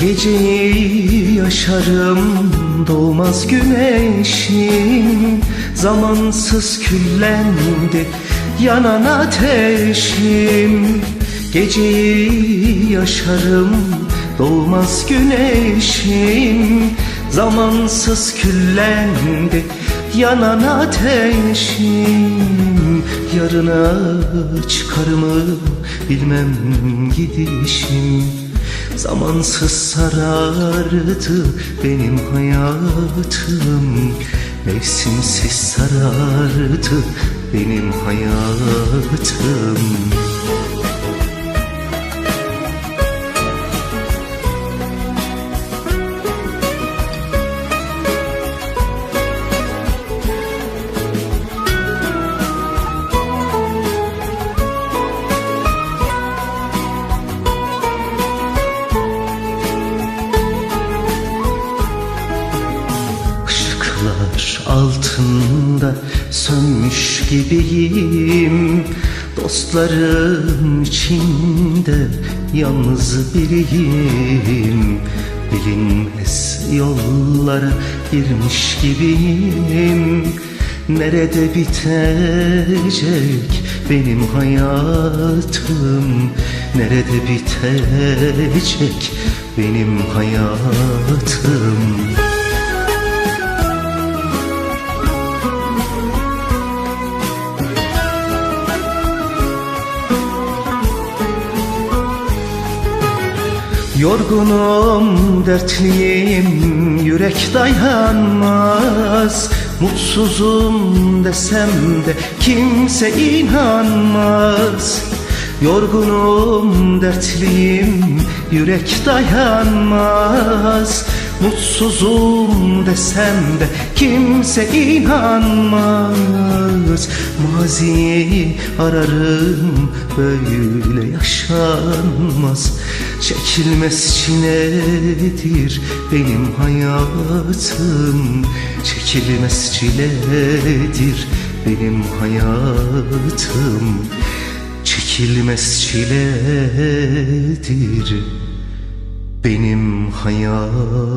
Geceyi yaşarım doğmaz güneşim Zamansız küllendi yanan ateşim. Geceyi yaşarım doğmaz güneşim Zamansız küllendi yanan ateşim. Yarına çıkar mı bilmem gidişim Zamansız sarardı benim hayatım. Mevsimsiz sarardı benim hayatım altında sönmüş gibiyim. Dostlarım içinde yalnız biriyim. Bilinmez yollara girmiş gibiyim. Nerede bitecek benim hayatım? Nerede bitecek benim hayatım Yorgunum, dertliyim, yürek dayanmaz. Mutsuzum desem de kimse inanmaz. Yorgunum, dertliyim, yürek dayanmaz. Mutsuzum desem de kimse inanmaz Maziyi ararım böyle yaşanmaz. Çekilmez çiledir benim hayatım. Çekilmez çiledir benim hayatım. Çekilmez çiledir benim hayatım